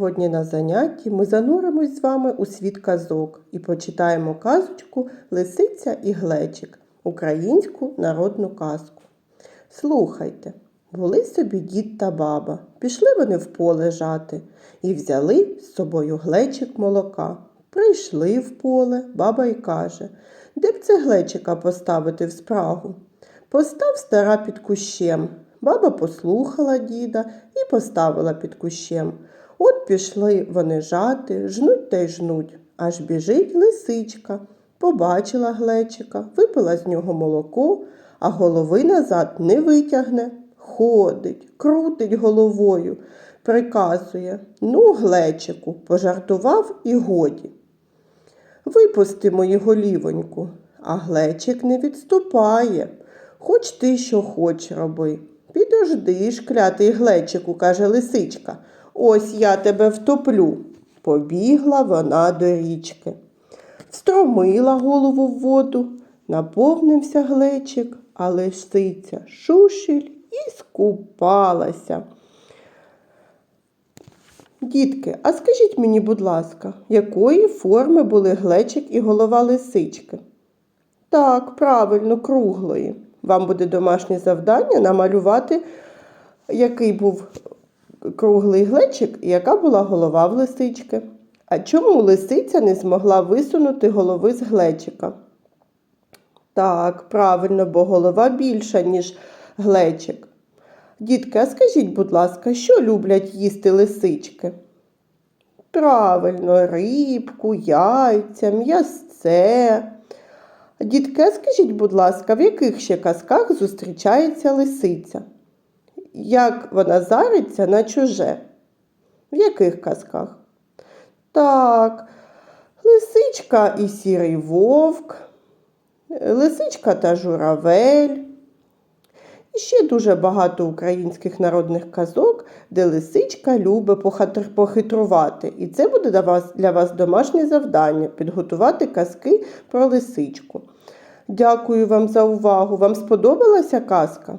Сьогодні на занятті ми зануримось з вами у світ казок і почитаємо казочку Лисиця і Глечик, українську народну казку. Слухайте, були собі дід та баба, пішли вони в поле жати і взяли з собою глечик молока. Прийшли в поле, баба й каже, де б це глечика поставити в спрагу? Постав стара під кущем. Баба послухала діда і поставила під кущем. От пішли вони жати, жнуть та й жнуть, аж біжить лисичка. Побачила глечика, випила з нього молоко, а голови назад не витягне. Ходить, крутить головою, приказує Ну, глечику, пожартував і годі. Випусти мою голівоньку, а глечик не відступає. Хоч ти що хоч роби. Підожди ж, клятий глечику, каже лисичка. Ось я тебе втоплю. Побігла вона до річки. Встромила голову в воду, наповнився глечик, а лисиця шушіль і скупалася. Дітки, а скажіть мені, будь ласка, якої форми були глечик і голова лисички? Так, правильно, круглої. Вам буде домашнє завдання намалювати, який був круглий глечик яка була голова в лисички. А чому лисиця не змогла висунути голови з глечика? Так, правильно, бо голова більша, ніж глечик. Дітки, а скажіть, будь ласка, що люблять їсти лисички? Правильно, рибку, яйця, м'ясце. Дітки, скажіть, будь ласка, в яких ще казках зустрічається лисиця? Як вона зариться на чуже? В яких казках? Так, лисичка і сірий вовк, лисичка та журавель. І ще дуже багато українських народних казок, де лисичка любить похитрувати. І це буде для вас, для вас домашнє завдання підготувати казки про лисичку. Дякую вам за увагу. Вам сподобалася казка?